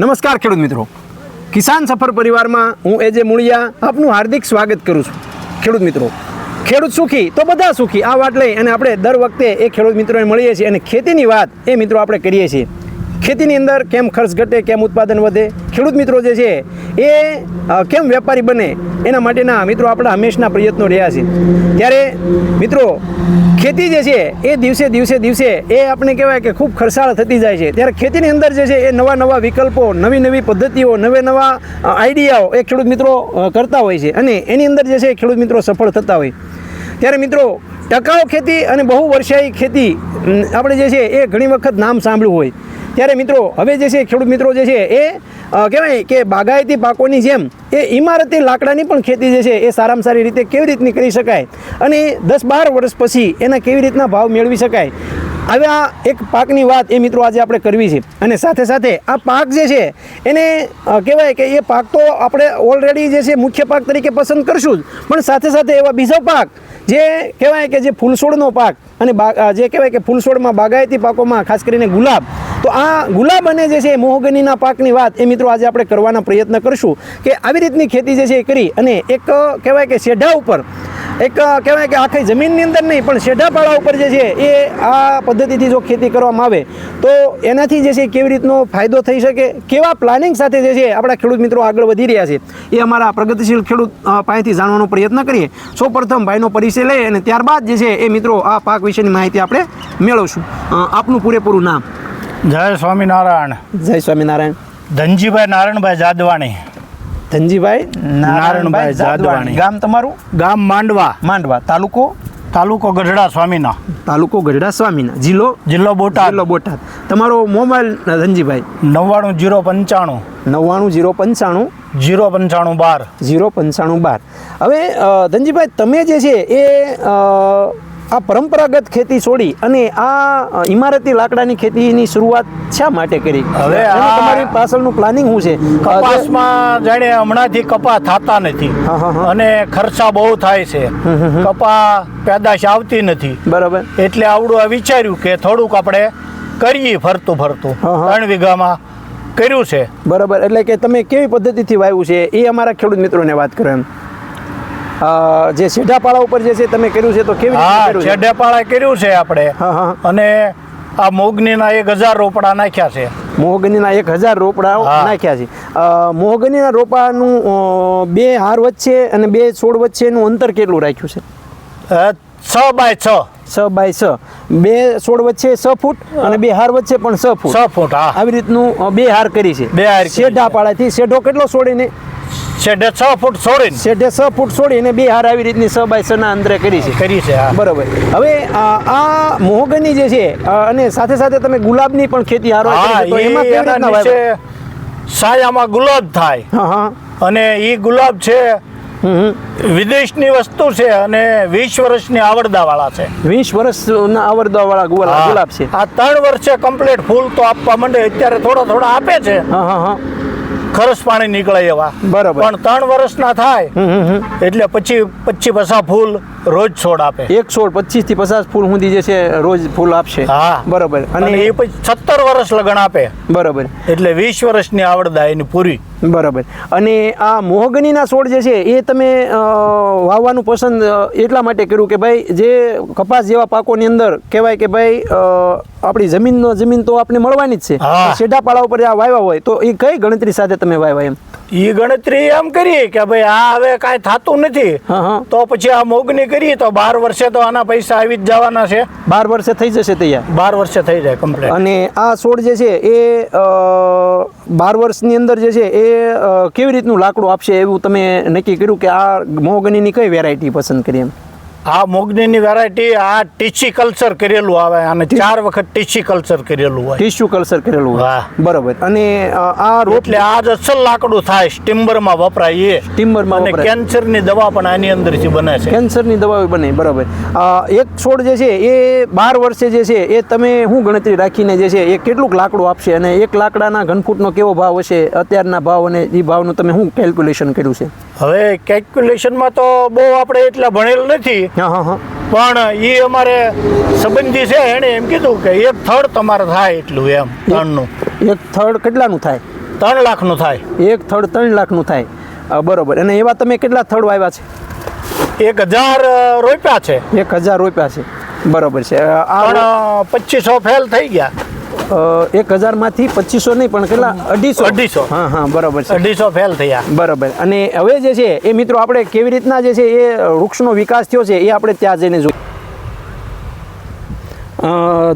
નમસ્કાર ખેડૂત મિત્રો. કિસાન સફર પરિવારમાં હું એ જે મૂળિયા આપનું હાર્દિક સ્વાગત કરું છું. ખેડૂત મિત્રો, ખેડૂત સુખી તો બધા સુખી. આ વાત લઈ અને આપણે દર વખતે એ ખેડૂત મિત્રોને મળીએ છીએ અને ખેતીની વાત એ મિત્રો આપણે કરીએ છીએ. ખેતીની અંદર કેમ ખર્ચ ઘટે, કેમ ઉત્પાદન વધે? ખેડૂત મિત્રો જે છે, એ કેમ વેપારી બને? એના માટેના મિત્રો આપણા હંમેશના પ્રયત્નો રહ્યા છે. ત્યારે, મિત્રો, ખેતી જે છે, એ દિવસે દિવસે દિવસે એ આપણે કહેવાય કે ખૂબ ખર્ચાળ થતી જાય છે. ત્યારે ખેતીની અંદર જે છે, એ નવા નવા વિકલ્પો, નવી નવી પદ્ધતિઓ, નવે નવા આઈડિયાઓ એ ખેડૂત મિત્રો કરતા હોય છે. અને એની અંદર જે છે ખેડૂત મિત્રો સફળ થતા હોય. ત્યારે મિત્રો, ટકાઉ ખેતી અને બહુ વર્ષાયી ખેતી આપણે જે છે, એ ઘણી વખત નામ સાંભળ્યું હોય. ત્યારે મિત્રો, હવે જે છે, ખેડૂત મિત્રો જે છે, એ કહેવાય કે બાગાયતી પાકોની જેમ એ ઇમારતી લાકડાની પણ ખેતી જે છે, એ સારામાં સારી રીતે કેવી રીતની કરી શકાય અને દસ બાર વર્ષ પછી એના કેવી રીતના ભાવ મેળવી શકાય આવા એક પાકની વાત એ મિત્રો આજે આપણે કરવી છે. અને સાથે સાથે આ પાક જે છે, એને કહેવાય કે એ પાક તો આપણે ઓલરેડી જે છે મુખ્ય પાક તરીકે પસંદ કરશું જ. પણ સાથે સાથે એવા બીજો પાક જે કહેવાય કે જે ફૂલછોડનો પાક અને જે કહેવાય કે ફૂલછોડમાં બાગાયતી પાકોમાં ખાસ કરીને ગુલાબ, તો આ ગુલાબ અને જે છે મોહગનીના પાકની વાત એ મિત્રો આજે આપણે કરવાના પ્રયત્ન કરશું કે આવી રીતની ખેતી જે છે એ કરી અને એક કહેવાય કે શેઢા ઉપર એક કહેવાય કે આખી જમીનની અંદર નહીં પણ શેઢાપાળા ઉપર જે છે એ આ પદ્ધતિથી જો ખેતી કરવામાં આવે તો એનાથી જે છે કેવી રીતનો ફાયદો થઈ શકે? કેવા પ્લાનિંગ સાથે જે છે આપણા ખેડૂત મિત્રો આગળ વધી રહ્યા છે? એ અમારા પ્રગતિશીલ ખેડૂત પાસેથી જાણવાનો પ્રયત્ન કરીએ. સૌપ્રથમ ભાઈનો પરિચય લઈએ અને ત્યારબાદ જે છે એ મિત્રો આ પાક વિશેની માહિતી આપણે મેળવશું. આપનું પૂરેપૂરું નામ? જય સ્વામિનારાયણ. જય સ્વામિનારાયણ. ધનજીભાઈ નારાયણભાઈ જાદવાણી. ધનજીભાઈ નારાયણભાઈ જાદવાણી. ગામ તમારું? ગામ માંડવા. માંડવા. તાલુકો? તાલુકો ગઢડા સ્વામીના. તાલુકો ગઢડા સ્વામીના. જિલ્લો? જિલ્લો બોટાદ. જિલ્લો બોટાદ. તમારો મોબાઈલ ધનજીભાઈ? નવ્વાણું જીરો પંચાણું. નવ્વાણું જીરો પંચાણું? જીરો પંચાણું બાર. જીરો પંચાણું બાર. હવે ધનજીભાઈ તમે જે છે એ આ પરંપરાગત ખેતી છોડી અને આ ઇમારતી લાકડાની ખેતીની શરૂઆત શા માટે કરી? હવે તમારી પાછળનું પ્લાનિંગ શું છે? કપાસમાં જાણે હમણાંથી કપા થતા નથી. અને ખર્ચા બહુ થાય છે. કપા પેદાશ આવતી નથી. બરાબર. એટલે આવડું આ વિચાર્યું કે થોડુંક આપણે કરીએ ફરતું ફરતું. ત્રણ વીઘામાં કર્યું છે. બરાબર. એટલે કે તમે કેવી પદ્ધતિથી વાવ્યું છે? એ અમારા ખેડૂત મિત્રોને વાત કરો એમ. જે સીધાપાળા ઉપર જે છે તમે કર્યું છે તો કેવી રીતે હા કર્યું છે? કર્યું છે આપણે. અને આ મોગનીના એક હજાર રોપડા નાખ્યા છે. મોહગનીના એક હજાર રોપડા નાખ્યા છે. મોહગનીના રોપાનું બે હાર વચ્ચે અને બે છોડ વચ્ચેનું અંતર કેટલું રાખ્યું છે? છ બાય છ. છ બાય છ. બે છોડ વચ્ચે છ ફૂટ અને બે હાર વચ્ચે પણ છ ફૂટ. છ ફૂટ આવી રીતનું બે હાર કરી છે. બે હાર. શેઢા પાડાથી શેઢો કેટલો છોડીને? છેડે છ ફૂટ છોડીને. છેડે છ ફૂટ છોડીને બે હાર આવી રીતની છ બાય છ ના અંતરે કરી છે. કરી છે બરોબર. હવે આ મોહગની જે છે અને સાથે સાથે તમે ગુલાબની પણ ખેતી હારો તો એમાં કેવી રીતના વાવ્યા? સાયામાં ગુલાબ થાય. અને એ ગુલાબ છે વિદેશની વસ્તુ છે અને વીસ વર્ષની આવડદા વાળા છે. વીસ વર્ષના આવડદા વાળા ગુલાબ છે. આ ત્રણ વર્ષે કમ્પ્લીટ ફૂલ તો આપવા માંડે અત્યારે થોડા થોડા આપે છે. ખરસ પાણી નીકળે એવા. બરાબર. પણ ત્રણ વર્ષના થાય એટલે પછી પચીસ પસા ફૂલ રોજ છોડ આપે. એક છોડ પચીસથી પચાસ ફૂલ સુધી જે છે રોજ ફૂલ આપશે. હા. બરોબર. અને અને એ પછી સત્તર વર્ષ લગ્ન આપે. બરોબર. એટલે વીસ વર્ષની આવડદા એની પૂરી. બરાબર. અને આ મોહગનીના છોડ જે છે એ તમે વાવવાનું પસંદ એટલા માટે કર્યું કે ભાઈ જે કપાસ જેવા પાકોની અંદર કહેવાય કે ભાઈ આપણી જમીનનો જમીન તો આપણે મળવાની જ છે. શેઢા પાડા ઉપર આ વાવ્યા હોય તો એ કઈ ગણતરી સાથે તમે વાવ્યા એમ? એ ગણતરી એમ કરીએ કે ભાઈ આ હવે કાંઈ થતું નથી. તો પછી આ મોગની કરીએ તો બાર વર્ષે તો આના પૈસા આવી જ જવાના છે. બાર વર્ષે થઈ જશે તૈયાર? બાર વર્ષે થઈ જાય કમ્પ્લીટ અને આ છોડ જે છે એ બાર વર્ષની અંદર જે છે એ કેવી રીતનું લાકડું આપશે એવું તમે નક્કી કર્યું કે આ મોહગનીની કઈ વેરાયટી પસંદ કરી એમ? આ મોગનીની વેરાયટી આ ટીચી કલ્ચર કરેલું આવે અને ચાર વખત ટીચી કલ્ચર કરેલું હોય. ટીસ્યુ કલ્ચર કરેલું હોય. બરાબર. અને આ રોપ એટલે આ જ અસલ લાકડું થાય સ્ટીમ્બરમાં વપરાય એ. ટિમ્બરમાં અને. કેન્સરની દવા પણ આની અંદરથી બને છે. કેન્સરની દવાઓ બને બરાબર. એક છોડ જે છે એ બાર વર્ષે જે છે એ તમે શું ગણતરી રાખીને જે છે એ કેટલુંક લાકડું આપશે અને એક લાકડાના ઘનફૂટનો કેવો ભાવ હશે અત્યારના ભાવ અને એ ભાવનું તમે શું કેલ્ક્યુલેશન કર્યું છે? હવે કેલ્ક્યુલેશનમાં તો બહુ આપણે એટલા ભણેલ નથી પણ એ અમારે સંબંધી છે એણે એમ કીધું કે એક થર્ડ તમારે થાય એટલું એમ ટનનું એક થર્ડ કેટલાનું થાય? ત્રણ લાખનું થાય. એક થડ ત્રણ લાખનું થાય. બરોબર. અને એવા તમે કેટલા થડ વાવ્યા છે? એક હજાર રોપ્યા છે. એક હજાર રોપ્યા છે. બરોબર છે. પચીસો ફેલ થઈ ગયા. એક હજારમાંથી પચીસો નહીં પણ કેટલા? અઢીસો. અઢીસો. હા હા બરોબર છે. અઢીસો ફેલ થયા. બરાબર. અને હવે જે છે એ મિત્રો આપણે કેવી રીતના જે છે એ વૃક્ષનો વિકાસ થયો છે એ આપણે ત્યાં જઈને જોઈએ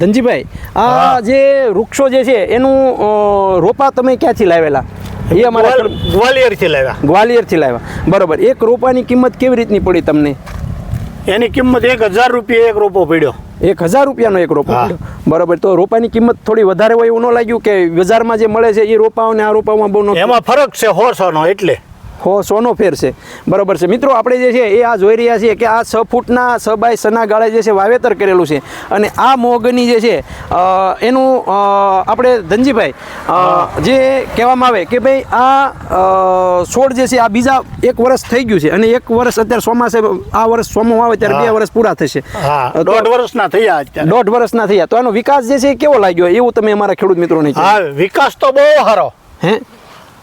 ધનજીભાઈ આ જે વૃક્ષો જે છે એનું રોપા તમે ક્યાંથી લાવેલા? એ અમારા ગ્વાલિયરથી લાવ્યા. ગ્વાલિયરથી લાવ્યા. બરાબર. એક રોપાની કિંમત કેવી રીતની પડી તમને? એની કિંમત એક હજાર રૂપિયા એક રોપો પડ્યો. એક હજાર રૂપિયાનો એક રોપો. બરોબર તો રોપાની કિંમત થોડી વધારે હોય એવું ન લાગ્યું કે બજારમાં જે મળે છે એ રોપાઓ ને આ રોપાઓમાં બહુ એમાં ફરક છે હોસોનો એટલે હો સોનો ફેર છે. બરોબર છે. મિત્રો આપણે જે છે એ આ જોઈ રહ્યા છીએ કે આ છ ફૂટના છ બાય સના ગાળે જે છે વાવેતર કરેલું છે. અને આ મોગની જે છે એનું આપણે ધનજીભાઈ જે કહેવામાં આવે કે ભાઈ આ છોડ જે છે આ બીજા એક વર્ષ થઈ ગયું છે અને એક વર્ષ અત્યારે ચોમાસે આ વર્ષ સોમો આવે ત્યારે બે વર્ષ પૂરા થશે. દોઢ વર્ષના થયા દોઢ વર્ષના થયા. તો આનો વિકાસ જે છે એ કેવો લાગ્યો? એવું તમે અમારા ખેડૂત મિત્રોને વિકાસ તો બહુ સારો. હે?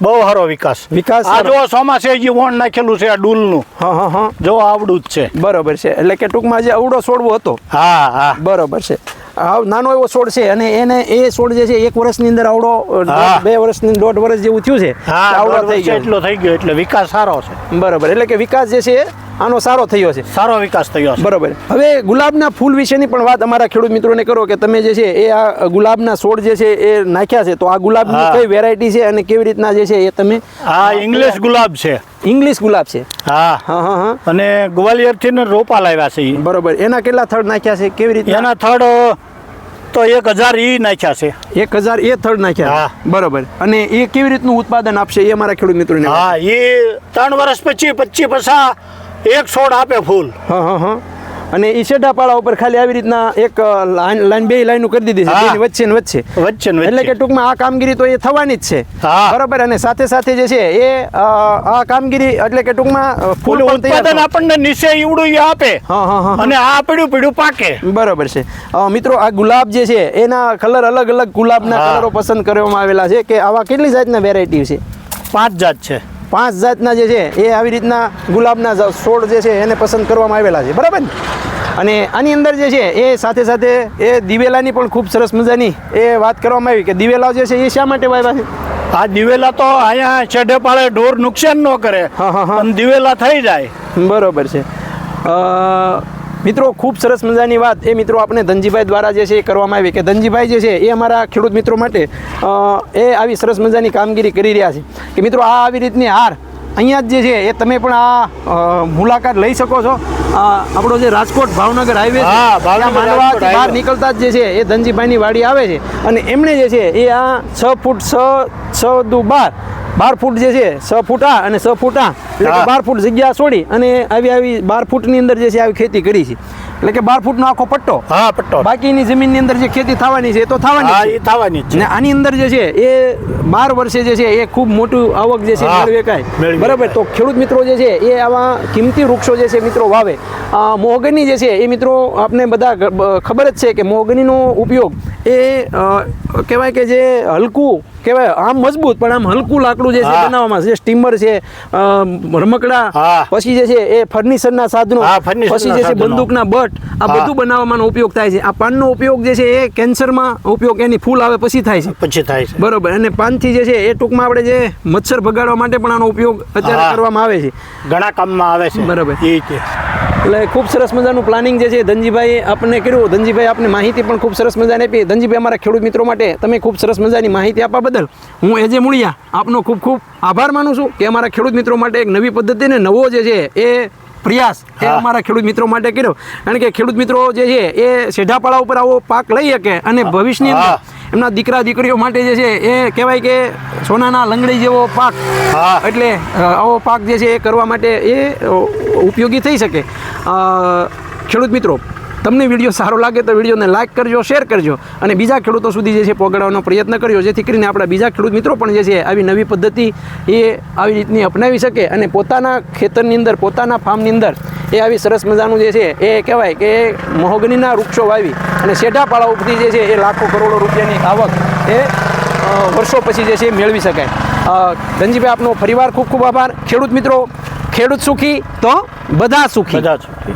બહુ સારો વિકાસ. વિકાસ આ જો ચોમાસે જે વોણ નાખેલું છે આ ડૂલનું. હા હા હા. જો આવડું જ છે. બરોબર છે. એટલે કે ટૂંકમાં જે અવડો છોડવો હતો. હા હા. બરોબર છે. હાવ નાનો એવો છોડ છે અને એને એ છોડ જે છે એક વર્ષની અંદર આવડો. બે વર્ષની દોઢ વર્ષ જેવું થયું છે. આવડો થઈ ગયો. એટલો થઈ ગયો એટલે વિકાસ સારો છે. બરોબર. એટલે કે વિકાસ જે છે આનો સારો થયો છે. સારો વિકાસ થયો છે. બરોબર. હવે ગુલાબના ફૂલ વિશેની પણ વાત અમારા ખેડૂત મિત્રોને કરો કે તમે જે છે એ આ ગુલાબના છોડ જે છે એ નાખ્યા છે તો આ ગુલાબની કઈ વેરાયટી છે અને કેવી રીતના જે છે એ તમે આ ઇંગ્લિશ ગુલાબ છે. ઇંગ્લિશ ગુલાબ છે. હા. હા હા અને ગ્વાલિયરથી રોપા લાવ્યા છે. બરોબર. એના કેટલા થડ નાખ્યા છે? કેવી રીતે એના થડ તો એક હજાર ઈ નાખ્યા છે. એક હજાર એ થડ નાખ્યા. હા. બરોબર. અને એ કેવી રીતનું ઉત્પાદન આપશે એ અમારા ખેડૂત મિત્રોને હા એ ત્રણ વર્ષ પછી પચીસ પછા એક છોડ આપે ફૂલ. હા હા હા. અને એ શેઢાપાળા ઉપર ખાલી આવી રીતના એક લાઈન લાઈન બે લાઈનો કરી દીધી છે હા. વચ્ચે ને વચ્ચે. વચ્ચે એટલે કે ટૂંકમાં આ કામગીરી તો એ થવાની જ છે. બરાબર અને સાથે સાથે જે છે એ આ કામગીરી એટલે કે ટૂંકમાં ફૂલ ઉત્પાદન આપણને નીચે ઈવડું આપે. હા હા હા અને આ પીડ્યું પીડ્યું પાકે. બરાબર છે. મિત્રો આ ગુલાબ જે છે એના કલર અલગ અલગ ગુલાબના. કલરો પસંદ કરવામાં આવેલા છે કે આવા કેટલી જાતના વેરાયટી છે? પાંચ જાત છે. પાંચ જાતના જે છે એ આવી રીતના ગુલાબના છોડ જે છે એને પસંદ કરવામાં આવેલા છે. બરાબર ને? અને આની અંદર જે છે એ સાથે સાથે એ દિવેલાની પણ ખૂબ સરસ મજાની એ વાત કરવામાં આવી કે દિવેલા જે છે એ શા માટે વાવ્યા છે? આ દિવેલા તો અહીંયા છેડે પાડે ઢોર નુકસાન ન કરે હા, હા, હા. દિવેલા થઈ જાય. બરોબર છે. મિત્રો ખૂબ સરસ મજાની વાત. એ મિત્રો આપણે ધનજીભાઈ દ્વારા જે છે એ કરવામાં આવી કે ધનજીભાઈ જે છે એ અમારા ખેડૂત મિત્રો માટે એ આવી સરસ મજાની કામગીરી કરી રહ્યા છે. કે મિત્રો આ આવી રીતની હાર અહીંયા જ જે છે એ તમે પણ આ મુલાકાત લઈ શકો છો. આપણો જે રાજકોટ ભાવનગર હાઈવે રાજકોટ બહાર નીકળતા જ જે છે એ ધનજીભાઈની વાડી આવે છે. અને એમણે જે છે એ આ છ ફૂટ છ છ દુ બાર બાર ફૂટ જે છે છ ફૂટ આ અને છ ફૂટ આ. એટલે કે બાર ફૂટ જગ્યા છોડી અને આવી આવી બાર ફૂટની અંદર જે છે આવી ખેતી કરી છે. એટલે કે બાર ફૂટનો આખો પટ્ટો. હા પટ્ટો. બાકીની જમીનની અંદર જે ખેતી થવાની છે એ તો થવાની હા એ થવાની છે. ને આની અંદર જે છે એ બાર વર્ષે જે છે એ ખૂબ મોટું આવક જે છે મેળવી બરાબર? તો ખેડૂત મિત્રો જે છે એ આવા કિંમતી વૃક્ષો જે છે મિત્રો વાવે. મોહગની જે છે એ મિત્રો આપને બધા ખબર જ છે કે મોહગનીનો ઉપયોગ એ કહેવાય કે જે હલકું કહેવાય આમ મજબૂત પણ આમ હલકું લાકડું જે છે બનાવવામાં જે સ્ટીમર છે રમકડા પછી જે છે એ ફર્નિચરના સાધનો પછી જે છે. બંદૂકના બટ આ બધું બનાવવામાં ઉપયોગ થાય છે. આ પાનનો ઉપયોગ જે છે એ કેન્સરમાં ઉપયોગ એની ફૂલ આવે પછી થાય છે. પછી થાય છે. બરોબર. અને પાનથી જે છે એ ટૂંકમાં આપણે જે મચ્છર ભગાડવા માટે પણ આનો ઉપયોગ અત્યારે કરવામાં આવે છે. ઘણા કામમાં આવે છે. બરાબર. એ રીતે એટલે ખૂબ સરસ મજાનું પ્લાનિંગ જે છે ધનજીભાઈ આપણને કર્યું ધનજીભાઈ આપને માહિતી પણ ખૂબ સરસ મજાની આપી ધનજીભાઈ અમારા ખેડૂત મિત્રો માટે તમે ખૂબ સરસ મજાની માહિતી આપવા બદલ હું એજે મૂળિયા આપનો ખૂબ ખૂબ આભાર માનું છું કે અમારા ખેડૂત મિત્રો માટે એક નવી પદ્ધતિ ને નવો જે છે એ પ્રયાસ એ. અમારા ખેડૂત મિત્રો માટે કર્યો કારણ કે ખેડૂત મિત્રો જે છે એ સેઢાપાળા ઉપર આવો પાક લઈ શકે અને ભવિષ્યની અંદર. એમના દીકરા દીકરીઓ માટે જે છે એ કહેવાય કે સોનાના લંગડી જેવો પાક. એટલે આવો પાક જે છે એ કરવા માટે એ ઉપયોગી થઈ શકે. ખેડૂત મિત્રો તમને વીડિયો સારો લાગે તો વિડીયોને લાઇક કરજો શેર કરજો અને બીજા ખેડૂતો સુધી જે છે પહોંચાડવાનો પ્રયત્ન કરજો જેથી કરીને આપણા બીજા ખેડૂત મિત્રો પણ જે છે આવી નવી પદ્ધતિ એ આવી રીતની અપનાવી શકે અને પોતાના ખેતરની અંદર પોતાના ફાર્મની અંદર એ આવી સરસ મજાનું જે છે, એ કહેવાય કે મહોગનીના વૃક્ષો વાવી અને શેઢાપાળા ઉપરથી જે છે, એ લાખો કરોડો રૂપિયાની આવક એ વર્ષો પછી જે છે, મેળવી શકાય. ધનજીભાઈ, આપનો ફરીવાર ખૂબ ખૂબ આભાર. ખેડૂત મિત્રો, ખેડૂત સુખી તો બધા સુખી. બધા સુખી.